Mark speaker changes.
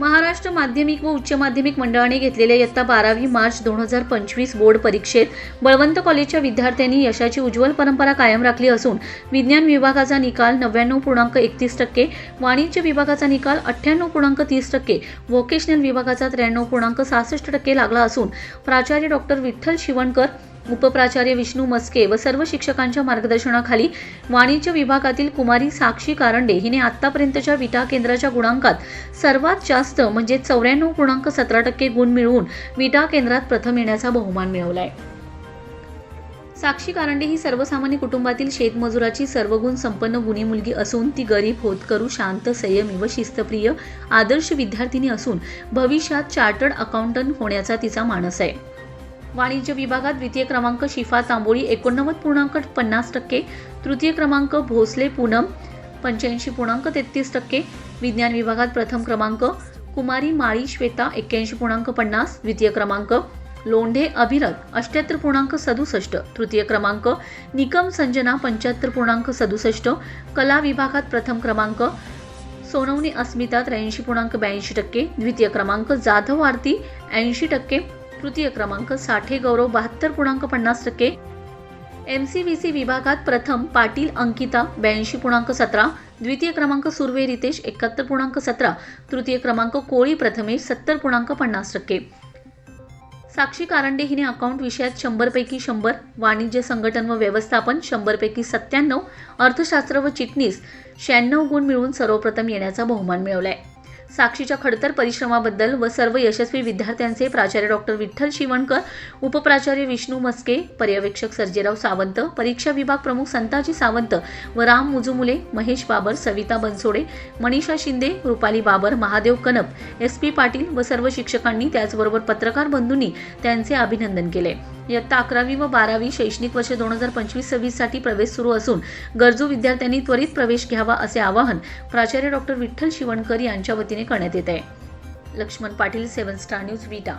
Speaker 1: महाराष्ट्र माध्यमिक व उच्च माध्यमिक मंडळाने घेतलेल्या इयत्ता बारावी मार्च दोन हजार पंचवीस बोर्ड परीक्षेत बळवंत कॉलेजच्या विद्यार्थ्यांनी यशाची उज्ज्वल परंपरा कायम राखली असून विज्ञान विभागाचा निकाल नव्याण्णव पूर्णांक एकतीस टक्के वाणिज्य विभागाचा निकाल अठ्ठ्याण्णव पूर्णांक तीस टक्के व्होकेशनल विभागाचा त्र्याण्णव पूर्णांक सहासष्ट टक्के लागला असून प्राचार्य डॉक्टर विठ्ठल शिवणकर उपप्राचार्य विष्णू मस्के व सर्व शिक्षकांच्या मार्गदर्शनाखाली वाणिज्य विभागातील कुमारी साक्षी कारंडे हिने आतापर्यंतच्या विटा केंद्राच्या गुणांकात सर्वात जास्त म्हणजे चौऱ्याण्णव पूर्णांक सतरा टक्के गुण मिळवून विटा केंद्रात प्रथम येण्याचा बहुमान मिळवलाय. साक्षी कारंडे ही सर्वसामान्य कुटुंबातील शेतमजुराची सर्वगुण संपन्न गुणी मुलगी असून ती गरीब होतकरू शांत संयमी व शिस्तप्रिय आदर्श विद्यार्थिनी असून भविष्यात चार्टर्ड अकाउंटंट होण्याचा तिचा मानस आहे. वाणिज्य विभागात द्वितीय क्रमांक शिफा तांबोळी एकोणनव्वद पूर्णांक पन्नास टक्के तृतीय क्रमांक भोसले पूनम पंच्याऐंशी पूर्णांक तेहतीस टक्के विज्ञान विभागात प्रथम क्रमांक कुमारी माळी श्वेता एक्क्याऐंशी पूर्णांक पन्नास द्वितीय क्रमांक लोंढे अभिरथ अष्ट्याहत्तर पूर्णांक सदुसष्ट तृतीय क्रमांक निकम संजना पंच्याहत्तर पूर्णांक सदुसष्ट कला विभागात प्रथम क्रमांक सोनवणी अस्मिता त्र्याऐंशी पूर्णांक ब्याऐंशी टक्के द्वितीय क्रमांक जाधव आरती ऐंशी टक्के तृतीय क्रमांक साठे गौरव बहात्तर पूर्णांक पन्नास टक्के. एम सी व्ही सी विभागात प्रथम पाटील अंकिता ब्याऐंशी पूर्णांक सतरा. द्वितीय क्रमांक सुर्वे रितेश एकाहत्तर पूर्णांक सतरा. तृतीय क्रमांक कोळी प्रथमेश सत्तर पूर्णांक पन्नास टक्के. साक्षी कारंडे हिने अकाउंट विषयात शंभरपैकी शंभर वाणिज्य संघटन व व्यवस्थापन शंभरपैकी सत्त्याण्णव अर्थशास्त्र व चिटणीस शहाण्णव गुण मिळवून सर्वप्रथम येण्याचा बहुमान मिळवलाय. साक्षीच्या खडतर परिश्रमाबद्दल व सर्व यशस्वी विद्यार्थ्यांचे प्राचार्य डॉक्टर विठ्ठल शिवणकर उपप्राचार्य विष्णू मस्के पर्यवेक्षक सर्जेराव सावंत परीक्षा विभाग प्रमुख संताजी सावंत व राम मुजुमुले महेश बाबर सविता बनसोडे मनीषा शिंदे रुपाली बाबर महादेव कनप एस पी पाटील व सर्व शिक्षकांनी त्याचबरोबर पत्रकार बंधूंनी त्यांचे अभिनंदन केले. इयत्ता अकरावी व बारावी शैक्षणिक वर्ष दोन हजार पंचवीस सव्वीससाठी प्रवेश सुरू असून गरजू विद्यार्थ्यांनी त्वरित प्रवेश घ्यावा असे आवाहन प्राचार्य डॉक्टर विठ्ठल शिवणकर यांच्या वतीने करण्यात येत आहे. Laxman Patil seven star news Vita.